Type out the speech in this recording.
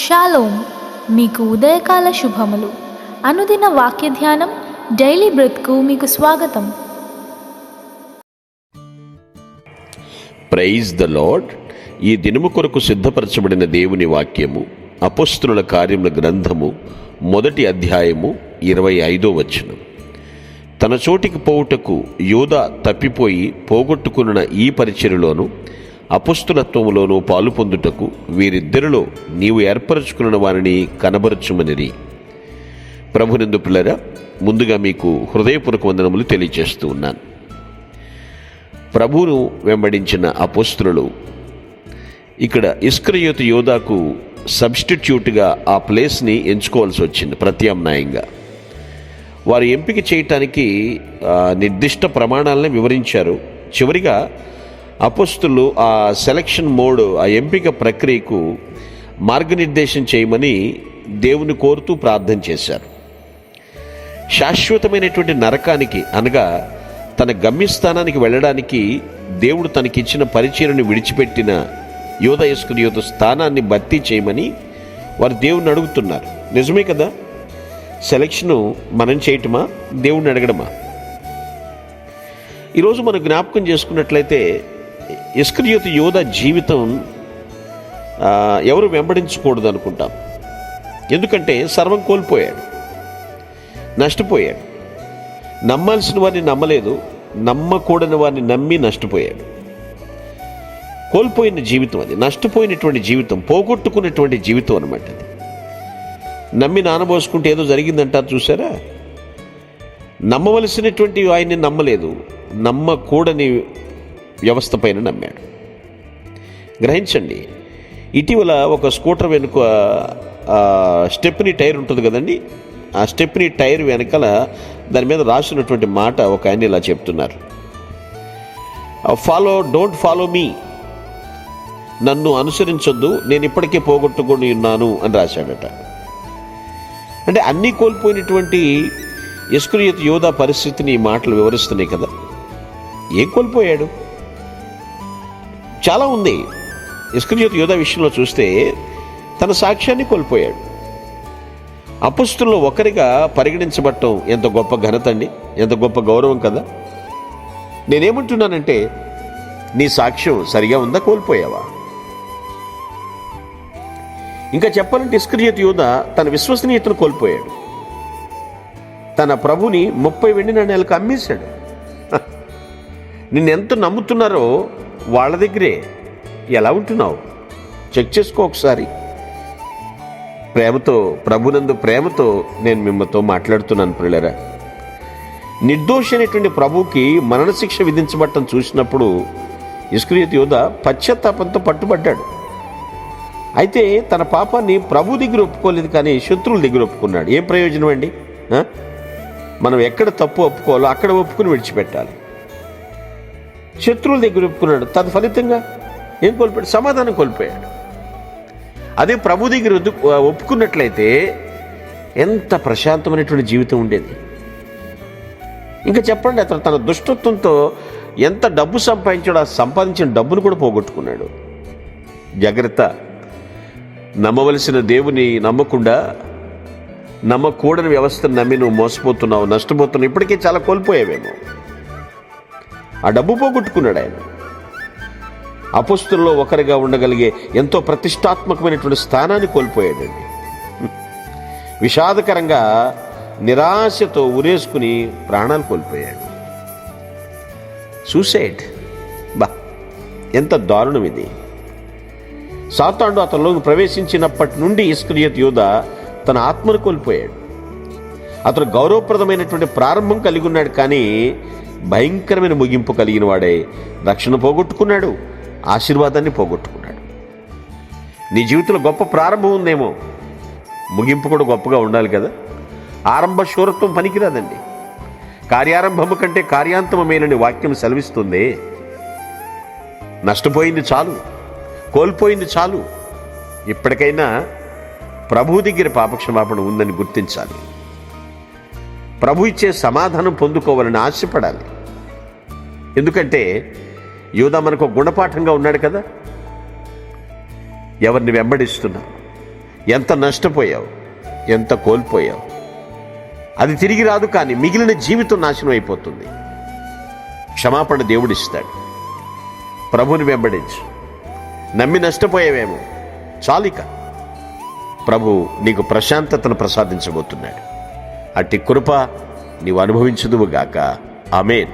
Shalom మీకు ఉదయకాల శుభములు. అనుదిన వాక్య ధ్యానం డైలీ బ్రెత్కు మీకు స్వాగతం. Praise the lord. ఈ దినము కొరకు సిద్ధపరచబడిన దేవుని వాక్యము అపుస్తుల కార్యముల గ్రంథము మొదటి అధ్యాయము ఇరవై ఐదో వచనం. తన చోటికి పోవుటకు యోధ తప్పిపోయి పోగొట్టుకున్న ఈ పరిచయలోను అపుస్తులత్వములోనూ పాలు పొందుటకు వీరిద్దరిలో నీవు ఏర్పరచుకున్న వారిని కనబరచుమనిరి. ప్రభునిందు పిల్లరా ముందుగా మీకు హృదయపూర్వక వందనములు తెలియజేస్తూ ఉన్నాను. ప్రభువును వెంబడించిన అపోస్తులు ఇక్కడ ఇస్క్రయోతు యోధాకు సబ్స్టిట్యూట్గా ఆ ప్లేస్ని ఎంచుకోవాల్సి వచ్చింది ప్రత్యామ్నాయంగా. వారు ఎంపిక చేయటానికి నిర్దిష్ట ప్రమాణాలని వివరించారు. చివరిగా అపస్తులు ఆ సెలక్షన్ మోడ్ ఆ ఎంపిక ప్రక్రియకు మార్గనిర్దేశం చేయమని దేవుని కోరుతూ ప్రార్థన చేశారు. శాశ్వతమైనటువంటి నరకానికి అనగా తన గమ్యస్థానానికి వెళ్ళడానికి దేవుడు తనకిచ్చిన పరిచయను విడిచిపెట్టిన యోధ యోధ స్థానాన్ని భర్తీ చేయమని వారు దేవుణ్ణి అడుగుతున్నారు. నిజమే కదా? సెలక్షను మనం చేయటమా? దేవుణ్ణి అడగడమా? ఈరోజు మనం జ్ఞాపకం చేసుకున్నట్లయితే ఇస్క్రియోతు యోధ జీవితం ఎవరు వెంబడించకూడదు అనుకుంటాం. ఎందుకంటే సర్వం కోల్పోయాడు నష్టపోయాడు. నమ్మాల్సిన వారిని నమ్మలేదు నమ్మకూడని వారిని నమ్మి నష్టపోయాడు. కోల్పోయిన జీవితం అది నష్టపోయినటువంటి జీవితం పోగొట్టుకున్నటువంటి జీవితం అనమాట అది. నమ్మి నానబోసుకుంటే ఏదో జరిగిందంటారు చూసారా నమ్మవలసినటువంటి ఆయన్ని నమ్మలేదు నమ్మకూడని వ్యవస్థ పైన నమ్మాడు. గ్రహించండి ఇటీవల ఒక స్కూటర్ వెనుక స్టెప్ని టైర్ ఉంటుంది కదండి? ఆ స్టెప్ని టైర్ వెనకాల దాని మీద రాసినటువంటి మాట ఒక ఆయన ఇలా చెప్తున్నారు. ఫాలో డోంట్ ఫాలో మీ నన్ను అనుసరించొద్దు నేను ఇప్పటికే పోగొట్టుకొని ఉన్నాను అని రాశాడట. అంటే అన్నీ కోల్పోయినటువంటి ఇస్క్రియత్ యోధ పరిస్థితిని ఈ మాటలు వివరిస్తున్నాయి కదా. ఏం కోల్పోయాడు? చాలా ఉంది. ఇస్క్రియత్ యోధ విషయంలో చూస్తే తన సాక్ష్యాన్ని కోల్పోయాడు. అపుస్తుల్లో ఒకరిగా పరిగణించబడటం ఎంత గొప్ప ఘనత అండి? ఎంత గొప్ప గౌరవం కదా? నేనేమంటున్నానంటే నీ సాక్ష్యం సరిగా ఉందా కోల్పోయావా? ఇంకా చెప్పాలంటే ఇస్క్రియత్ యోధ తన విశ్వసనీయతను కోల్పోయాడు. తన ప్రభుని ముప్పై వెండి నాణ్యాలకు అమ్మేశాడు. నిన్నెంత నమ్ముతున్నారో వాళ్ళ దగ్గరే. ఎలా ఉంటున్నావు? చెక్ చేసుకో ఒకసారి. ప్రేమతో ప్రభునందు ప్రేమతో నేను మిమ్మతో మాట్లాడుతున్నాను పిల్లరా నిర్దోషి అయినటువంటి ప్రభువుకి మరణశిక్ష విధించబట్టం చూసినప్పుడు ఇస్క్రియత్ యోధ పశ్చాత్తాపంతో పట్టుబడ్డాడు. అయితే తన పాపాన్ని ప్రభు దగ్గర ఒప్పుకోలేదు కానీ శత్రువుల దగ్గర ఒప్పుకున్నాడు. ఏం ప్రయోజనం అండి? మనం ఎక్కడ తప్పు ఒప్పుకోవాలో అక్కడ ఒప్పుకుని విడిచిపెట్టాలి. శత్రువుల దగ్గర ఒప్పుకున్నాడు. తత్ఫలితంగా ఏం కోల్పోయాడు? సమాధానం కోల్పోయాడు. అదే ప్రభు దగ్గర ఒప్పుకున్నట్లయితే ఎంత ప్రశాంతమైనటువంటి జీవితం ఉండేది. ఇంకా చెప్పండి అతను తన దుష్టత్వంతో ఎంత డబ్బు సంపాదించాడో ఆ సంపాదించిన డబ్బును కూడా పోగొట్టుకున్నాడు. జాగ్రత్త. నమ్మవలసిన దేవుని నమ్మకుండా నమ్మకూడని వ్యవస్థను నమ్మి నువ్వు మోసపోతున్నావు నష్టపోతున్నావు ఇప్పటికే చాలా కోల్పోయావేమో. ఆ డబ్బు పోగొట్టుకున్నాడు ఆయన. అపుస్తుల్లో ఒకరిగా ఉండగలిగే ఎంతో ప్రతిష్టాత్మకమైనటువంటి స్థానాన్ని కోల్పోయాడండి. విషాదకరంగా నిరాశతో ఉరేసుకుని ప్రాణాలు కోల్పోయాడు. సూసైడ్. బా ఎంత దారుణం ఇది. సాతాండు అతనిలోకి ప్రవేశించినప్పటి నుండి ఇస్క్రియత్ యోధ తన ఆత్మను కోల్పోయాడు. అతను గౌరవప్రదమైనటువంటి ప్రారంభం కలిగి ఉన్నాడు కానీ భయంకరమైన ముగింపు కలిగిన వాడే రక్షణ పోగొట్టుకున్నాడు ఆశీర్వాదాన్ని పోగొట్టుకున్నాడు. నీ జీవితంలో గొప్ప ప్రారంభం ఉందేమో? ముగింపు కూడా గొప్పగా ఉండాలి కదా? ఆరంభ శూరత్వం పనికిరాదండి. కార్యారంభము కంటే కార్యాంతమేనని వాక్యం సెలవిస్తుంది. నష్టపోయింది చాలు కోల్పోయింది చాలు. ఇప్పటికైనా ప్రభు దగ్గర పాపక్షమాపణ ఉందని గుర్తించాలి. ప్రభు ఇచ్చే సమాధానం పొందుకోవాలని ఆశపడాలి. ఎందుకంటే యూదా మనకు ఒక గుణపాఠంగా ఉన్నాడు కదా. ఎవరిని వెంబడిస్తున్నావు? ఎంత నష్టపోయావు? ఎంత కోల్పోయావు? అది తిరిగి రాదు కానీ మిగిలిన జీవితం నాశనం అయిపోతుంది. క్షమాపణ దేవుడిస్తాడు ప్రభుని వెంబడించు. నమ్మి నష్టపోయావేమో? చాలిక. ప్రభు నీకు ప్రశాంతతను ప్రసాదించబోతున్నాడు. అట్టి కృప నీవు అనుభవించుదువుగాక ఆమెన్.